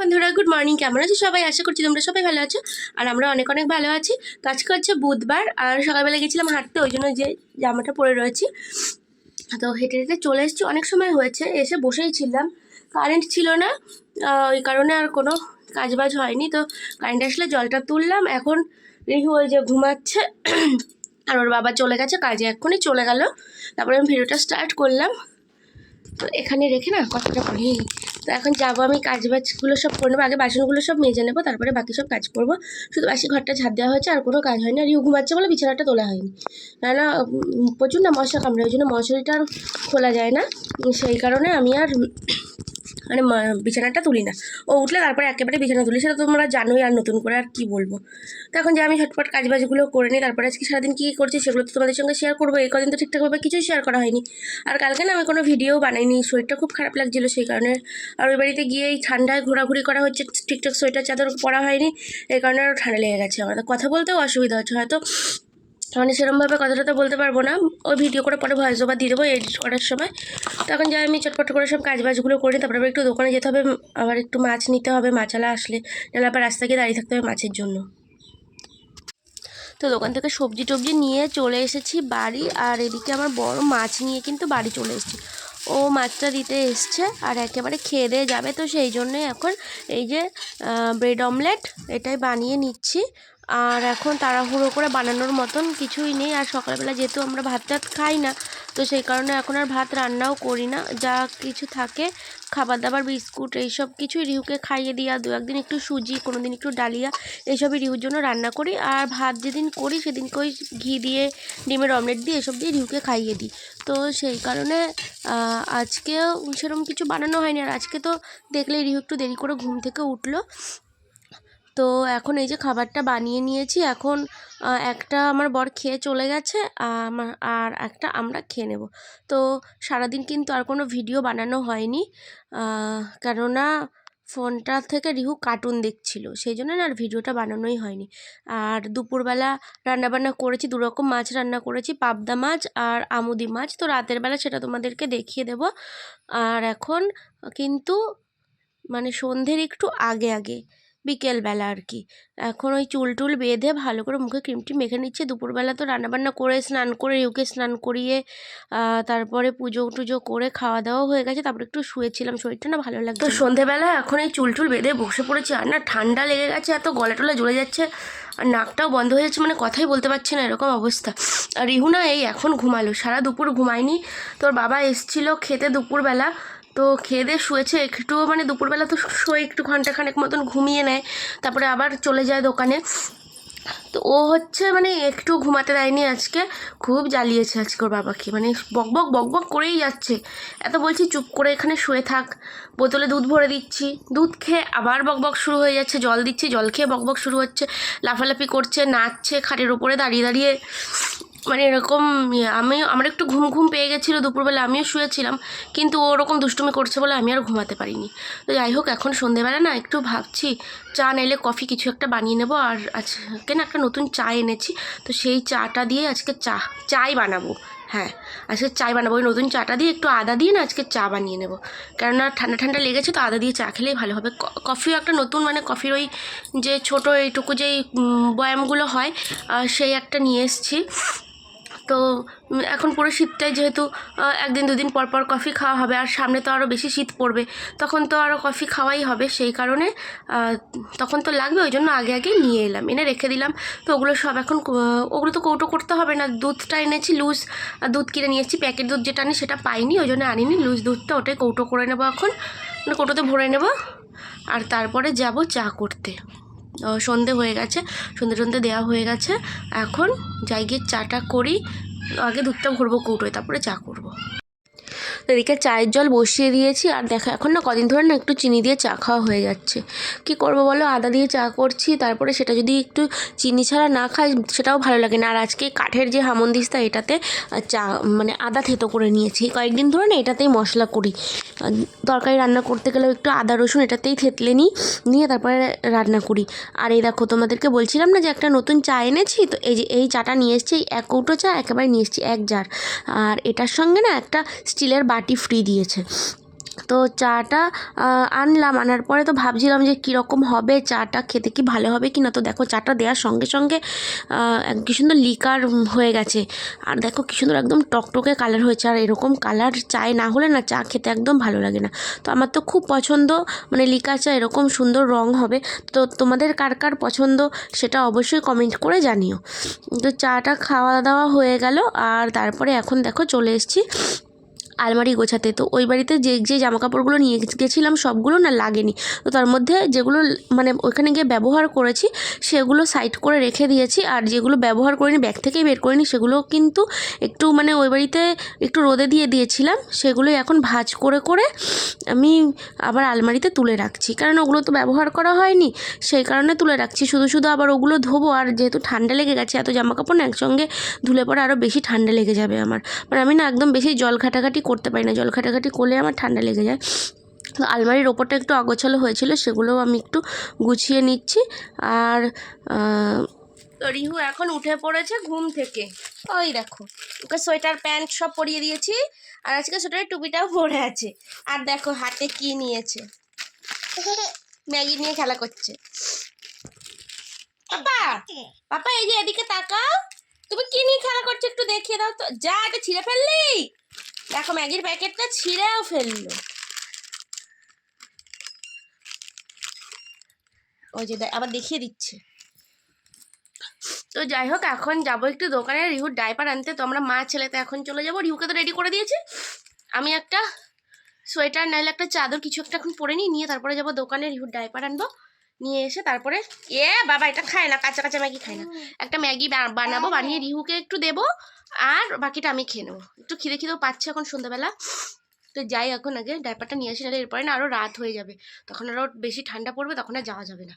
বন্ধুরা good morning কেমন আছো সবাই? আশা করছি তোমরা সবাই ভালো আছো। আর আমরা অনেক অনেক ভালো আছি। তো আজকে হচ্ছে বুধবার, আর সকালবেলা গেছিলাম হাঁটতে, ওই জন্য যে জামাটা পরে রয়েছি। তো হেঁটে হেঁটে চলে এসেছি, অনেক সময় হয়েছে, এসে বসেই ছিলাম। কারেন্ট ছিল না ওই কারণে আর কোনো কাজবাজ হয়নি। তো কারেন্ট আসলে জলটা তুললাম, এখন রিহু ওই যে ঘুমাচ্ছে। আর ওর বাবা চলে গেছে, কাজে এক্ষুনি চলে গেল। তারপরে আমি ভিডিওটা স্টার্ট করলাম। তো এখানে রেখে না, কথাটা বলি। এখন যাব আমি, কাজ বাজগুলো সব করে নেব। আগে বাসনগুলো সব মেজে নেব, তারপরে বাকি সব কাজ করব। শুধু বাসি ঘরটা ঝাঁপ দেওয়া হয়েছে, আর কোনো কাজ হয়নি। আর ইউ ঘুমাচ্ছে বলে বিছানাটা তোলা হয়নি। কেননা প্রচুর না মশা কামড়ে ওই জন্য মশারিটা আর খোলা যায় না। সেই কারণে আমি আর মানে বিছানাটা তুলি না ও উঠলে তারপরে একেবারে বিছানা তুলি, সেটা তোমরা জানোই আর নতুন করে আর কি বলব। তো এখন যে আমি ঝটপট কাজবাজগুলো করে নিই, তারপরে আজকে সারাদিন কী কী করছি সেগুলো তো তোমাদের সঙ্গে শেয়ার করব। এই কদিন তো ঠিকঠাকভাবে কিছুই শেয়ার করা হয়নি। আর কালকে না আমি কোনো ভিডিও বানাইনি, শরীরটা খুব খারাপ লাগছিল সেই কারণে। আর ওই বাড়িতে গিয়ে এই ঠান্ডায় ঘোরাঘুরি করা হচ্ছে, ঠিকঠাক সোয়েটার চাদর পরা হয়নি, এই কারণে আরও ঠান্ডা লেগে গেছে। আমার কথা বলতেও অসুবিধা হচ্ছে, হয়তো মানে সেরকমভাবে কথাটা তো বলতে পারব না। ওই ভিডিও করে পরে ভয়েস ওভার দিয়ে দেবো এডিট করার সময়। তখন যাই আমি চটপট করে সব কাজবাজগুলো করি তারপরে একটু দোকানে যেতে হবে, আবার একটু মাছ নিতে হবে মাছালা আসলে। নাহলে আবার রাস্তা গিয়ে দাঁড়িয়ে থাকতে হবে মাছের জন্য। তো দোকান থেকে সবজি টবজি নিয়ে চলে এসেছি বাড়ি, আর এদিকে আমার বড় মাছ নিয়ে কিন্তু বাড়ি চলে এসেছি। ও মাছটা দিতে এসছে, আর একেবারে খেয়ে দিয়ে যাবে। তো সেই জন্যই এখন এই যে ব্রেড অমলেট এটাই বানিয়ে নিচ্ছি। আর এখন তাড়াহুড়ো করে বানানোর মতন কিছুই নেই। আর সকালবেলা যেহেতু আমরা ভাত টাত খাই না, তো সেই কারণে এখন আর ভাত রান্নাও করি না। যা কিছু থাকে খাবার দাবার বিস্কুট, এইসব কিছুই রিহুকে খাইয়ে দিই আর দু একদিন একটু সুজি কোনো দিন একটু ডালিয়া, এইসবই রিহুর জন্য রান্না করি। আর ভাত যেদিন করি, সেদিনকে ওই ঘি দিয়ে, ডিমের অমলেট দিয়ে, এসব দিয়ে রিহুকে খাইয়ে দিই। তো সেই কারণে আজকেও সেরকম কিছু বানানো হয়নি। আর আজকে তো দেখলে রিহু একটু দেরি করে ঘুম থেকে উঠল। তো এখন এই যে খাবারটা বানিয়ে নিয়েছি, এখন একটা আমার বর খেয়ে চলে গেছে আর একটা আমরা খেয়ে নেব। তো সারাদিন কিন্তু আর কোনো ভিডিও বানানো হয়নি কেননা ফোনটা থেকে রিহু কার্টুন দেখছিল, সেই জন্য না আর ভিডিওটা বানানোই হয়নি। আর দুপুরবেলা রান্নাবান্না করেছি, দুরকম মাছ রান্না করেছি, পাবদা মাছ আর আমুদি মাছ, তো রাতের বেলা সেটা তোমাদেরকে দেখিয়ে দেব। আর এখন কিন্তু মানে সন্ধ্যের একটু আগে আগে বিকেলবেলা আর কি এখন ওই চুল টুল বেঁধে ভালো করে মুখে ক্রিমটি মেখে নিচ্ছে। দুপুরবেলা তো রান্নাবান্না করে স্নান করে ইউকে স্নান করিয়ে তারপরে পুজো টুজো করে খাওয়া দাওয়া হয়ে গেছে। তারপরে একটু শুয়েছিলাম শরীরটা না ভালো লাগতো সন্ধেবেলা এখন এই চুল টুল বেঁধে বসে পড়েছি। আর না ঠান্ডা লেগে গেছে এত গলা টলা জ্বলে যাচ্ছে আর নাকটাও বন্ধ হয়ে যাচ্ছে মানে কথাই বলতে পারছি না এরকম অবস্থা। আর রিহু না এই এখন ঘুমালো সারা দুপুর ঘুমায়নি। তোর বাবা এসছিল খেতে দুপুরবেলা তো খেয়ে দিয়ে শুয়েছে একটু মানে দুপুরবেলা তো শোয়, একটু ঘণ্টা খানেক মতন ঘুমিয়ে নেয়। তারপরে আবার চলে যায় দোকানে। তো ও হচ্ছে মানে একটু ঘুমাতে দেয়নি আজকে, খুব জ্বালিয়েছে আজকে ওর বাবাকে। মানে বকবক বকবক করেই যাচ্ছে। এত বলছি চুপ করে এখানে শুয়ে থাক। বোতলে দুধ ভরে দিচ্ছি। দুধ খেয়ে আবার বকবক শুরু হয়ে যাচ্ছে। জল দিচ্ছি, জল খেয়ে বকবক শুরু হচ্ছে। লাফালাফি করছে, নাচছে, খাটের উপরে দাঁড়িয়ে দাঁড়িয়ে। মানে এরকম ইয়ে, আমি আমার একটু ঘুম ঘুম পেয়ে গেছিল দুপুরবেলা আমিও শুয়েছিলাম কিন্তু ওরকম দুষ্টুমি করছে বলে আমি আর ঘুমাতে পারিনি। তো যাই হোক এখন সন্ধেবেলা না একটু ভাবছি চা নাইলে কফি কিছু একটা বানিয়ে নেব আর আজকে না একটা নতুন চা এনেছি তো সেই চাটা দিয়ে আজকে চা চাই বানাবো হ্যাঁ আজকে চাই বানাবো ওই নতুন চাটা দিয়ে একটু আদা দিয়ে না আজকে চা বানিয়ে নেব। কেননা ঠান্ডা ঠান্ডা লেগেছে তো আদা দিয়ে চা খেলেই ভালো হবে। কফিও একটা নতুন মানে কফির ওই যে ছোটো এইটুকু যেই বয়ামগুলো হয় সেই একটা নিয়ে এসেছি। তো এখন পুরো শীতটায় যেহেতু একদিন দুদিন পর পর কফি খাওয়া হবে আর সামনে তো আরও বেশি শীত পড়বে, তখন তো আরও কফি খাওয়াই হবে সেই কারণে তখন তো লাগবে, ওই জন্য আগে আগে নিয়ে এলাম, এনে রেখে দিলাম, তো ওগুলো সব এখন ওগুলো তো কৌটো করতে হবে না, দুধটা এনেছি লুজ দুধ কিনে নিয়েছি প্যাকেট দুধ যেটা আনি সেটা পাইনি, ওই জন্য আনিনি, লুজ দুধটা ওটাই কৌটো করে নেব এখন মানে কৌটোতে ভরে নেব, আর তারপরে যাব চা করতে। সন্ধে হয়ে গেছে, সন্ধে সন্ধে দেওয়া হয়ে গেছে। এখন যাই গিয়ে চাটা করি, আগে দুধটা ভরবো কৌটোয়, তারপরে চা করব। এদিকে চায়ের জল বসিয়ে দিয়েছি আর দেখো, এখন না কদিন ধরে না একটু চিনি দিয়ে চা খাওয়া হয়ে যাচ্ছে। কি করব বলো? আদা দিয়ে চা করছি, তারপরে সেটা যদি একটু চিনি ছাড়া না খাই, সেটাও ভালো লাগে না। আর আজকে কাঠের যে হামন্দিস্তা এটাতে চা মানে আদা থেতো করে নিয়েছি। কয়েকদিন ধরে না এটাতেই মশলা করি। তরকারি রান্না করতে গেলেও একটু আদা, রসুন এটাতেই থেতলে নিই, নিয়ে তারপরে রান্না করি। আর এই দেখো, তোমাদেরকে বলছিলাম না যে একটা নতুন চা এনেছি? তো এই যে, এই চাটা নিয়ে এসেছি এক কৌটো চা একেবারে নিয়ে এসেছি এক জার। আর এটার সঙ্গে না একটা স্টিলের বাটি ফ্রি দিয়েছে। তো চাটা আনলাম। আনার পরে তো ভাবছিলাম যে কীরকম হবে, চাটা খেতে কি ভালো হবে কি না। তো দেখো, চাটা দেওয়ার সঙ্গে সঙ্গে কি সুন্দর লিকার হয়ে গেছে। আর দেখো, কি সুন্দর একদম টকটকে কালার হয়েছে। আর এরকম কালার চায় না হলে না চা খেতে একদম ভালো লাগে না। তো আমার তো খুব পছন্দ মানে লিকার চা এরকম সুন্দর রং হবে। তো তোমাদের কার কার পছন্দ সেটা অবশ্যই কমেন্ট করে জানিও। তো চাটা খাওয়া দাওয়া হয়ে গেল। আর তারপরে এখন দেখো চলে এসেছি। আলমারি গোছাতে। তো ওই বাড়িতে যে যে জামা কাপড়গুলো নিয়ে গেছিলাম সবগুলো না লাগেনি। তো তার মধ্যে যেগুলো মানে ওইখানে গিয়ে ব্যবহার করেছি, সেগুলো সাইড করে রেখে দিয়েছি। আর যেগুলো ব্যবহার করিনি ব্যাগ থেকেই বের করিনি, সেগুলো কিন্তু একটু মানে ওই বাড়িতে একটু রোদে দিয়ে দিয়েছিলাম। সেগুলোই এখন ভাঁজ করে করে আমি আবার আলমারিতে তুলে রাখছি। কারণ ওগুলো তো ব্যবহার করা হয়নি, সেই কারণে তুলে রাখছি। শুধু শুধু আবার ওগুলো ধোবো। আর যেহেতু ঠান্ডা লেগে গেছে, এত জামা কাপড় না, একসঙ্গে ধুলে পরে আরও বেশি ঠান্ডা লেগে যাবে আমার। মানে আমি না একদম বেশি জল ঘাটাঘাটি করতে পারি না। জল ঘাটাঘাটি করলে আমার ঠান্ডা লেগে যায়। আলমারির ওপরটা একটু অগোছালো হয়েছিল সেগুলোও আমি একটু গুছিয়ে নিচ্ছি। আর রিহু এখন উঠে পড়েছে ঘুম থেকে। ওই দেখো, ওকে সোয়েটার, প্যান্ট সব পরিয়ে দিয়েছি। আর আজকে সোয়েটারের টুপিটাও পরে আছে। আর দেখো, হাতে কি নিয়েছে। ম্যাগি নিয়ে খেলা করছে। পাপা পাপা, এই যে এদিকে তাকাও। তুমি কি নিয়ে খেলা করছ একটু দেখিয়ে দাও তো। যা, এটা ছিঁড়ে ফেললি? দেখো ম্যাগির প্যাকেটটা ছিঁড়েও ফেলল। ওই যে আবার দেখিয়ে দিচ্ছে। তো যাই হোক, এখন যাব একটু দোকানে। রিহুর ডাইপার আনতে, তো আমরা মা ছেলেতে এখন চলে যাব। রিহুকে তো রেডি করে দিয়েছি। আমি একটা সোয়েটার নাইলে একটা চাদর, কিছু একটা এখন পরে নিই। নিয়ে তারপরে যাব দোকানে। রিহুর ডাইপার আনব। নিয়ে এসে তারপরে এ বাবা এটা খায় না কাঁচা কাঁচা ম্যাগি খায় না। একটা ম্যাগি বানাবো বানিয়ে রিহুকে একটু দেব আর বাকিটা আমি খেয়ে নেব। একটু খিদে খিদেও পাচ্ছে এখন সন্ধ্যাবেলা। তো যাই এখন আগে ডাইপারটা নিয়ে আসি নাহলে এরপরে না আরও রাত হয়ে যাবে। তখন আরও বেশি ঠান্ডা পড়বে তখন আর যাওয়া যাবে না।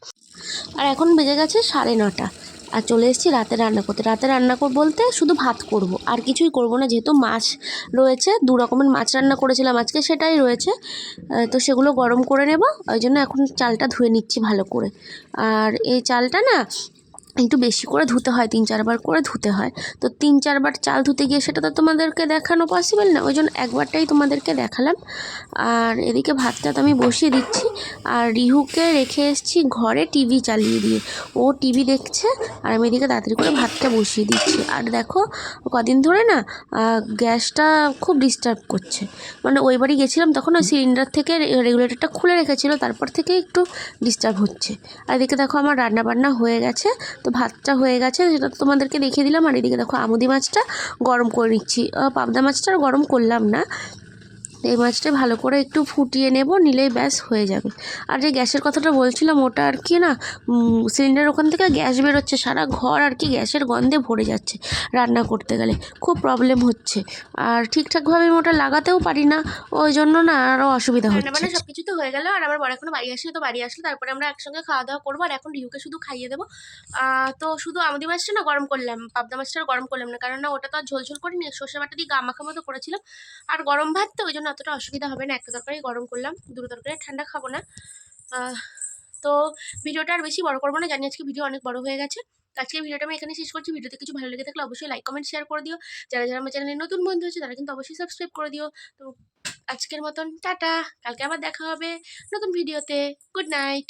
আর এখন বেজে গেছে সাড়ে নটা। আর চলে এসেছি রাতে রান্না করতে। রাতে রান্না কর বলতে শুধু ভাত করব। আর কিছুই করব না, যেহেতু মাছ রয়েছে, দু রকমের মাছ রান্না করেছিলাম আজকে, সেটাই রয়েছে। তো সেগুলো গরম করে নেব। ওই জন্য এখন চালটা ধুয়ে নিচ্ছি ভালো করে। আর এই চালটা না একটু বেশি করে ধুতে হয়, তিন চারবার করে ধুতে হয়। তো তিন চারবার চাল ধুতে গিয়ে সেটা তো তোমাদেরকে দেখানো পসিবল না, ওই জন্য একবারটাই তোমাদেরকে দেখালাম। আর এদিকে ভাতটা তো আমি বসিয়ে দিচ্ছি। আর রিহুকে রেখে এসেছি ঘরে টিভি চালিয়ে দিয়ে। ও টিভি দেখছে আর আমি এদিকে তাড়াতাড়ি করে ভাতটা বসিয়ে দিচ্ছি। আর দেখো, কদিন ধরে না গ্যাসটা খুব ডিস্টার্ব করছে। মানে ওই বাড়ি গেছিলাম তখন ওই সিলিন্ডার থেকে রেগুলেটরটা খুলে রেখেছিল, তারপর থেকে একটু ডিস্টার্ব হচ্ছে। আর এদিকে দেখো আমার রান্না বান্না হয়ে গেছে। তো ভাতটা হয়ে গেছে, সেটা তো তোমাদেরকে দেখিয়ে দিলাম। আর এদিকে দেখো আমুদি মাছটা গরম করে নিচ্ছি। পাবদা মাছটা গরম করলাম না। এই মাছটা ভালো করে একটু ফুটিয়ে নেব নিলেই ব্যাস হয়ে যাবে। আর যে গ্যাসের কথাটা বলছিলাম ওটা আর কি না সিলিন্ডার ওখান থেকে গ্যাস বেরোচ্ছে সারা ঘর আর কি গ্যাসের গন্ধে ভরে যাচ্ছে রান্না করতে গেলে। খুব প্রবলেম হচ্ছে। আর ঠিকঠাকভাবে আমি ওটা লাগাতেও পারি না ওই জন্য না আরও অসুবিধা হচ্ছে। মানে সব কিছু তো হয়ে গেল আর আমার বড় এখনও বাড়ি আসলে তো বাড়ি আসলে তারপরে আমরা একসঙ্গে খাওয়া দাওয়া করব আর এখন রিউকে শুধু খাইয়ে দেবো। তো শুধু আমাদের মাছটা না গরম করলাম পাবদা মাছটা আর গরম করলাম না কারণ না ওটা তো আর ঝোল ঝোল করিনি সর্ষে বাটা দিয়ে গা মাখা মতো করেছিলাম। আর গরম ভাত তো ওই জন্য অতটা অসুবিধা হবে না, একটা তরকারি গরম করলাম, দুটো তরকারি ঠান্ডা খাব না। তো ভিডিওটা আর বেশি বড় করব না, জানি আজকে ভিডিও অনেক বড় হয়ে গেছে। আজকে ভিডিওটা আমি এখানে শেষ করছি। ভিডিওতে কিছু ভালো লেগে থাকলে অবশ্যই লাইক কমেন্ট শেয়ার করে দিও। যারা যারা আমার চ্যানেলে নতুন বন্ধু হচ্ছে তারা কিন্তু অবশ্যই সাবস্ক্রাইব করে দিও। তো আজকের মতন, টাটা। কালকে আবার দেখা হবে নতুন ভিডিওতে। Good night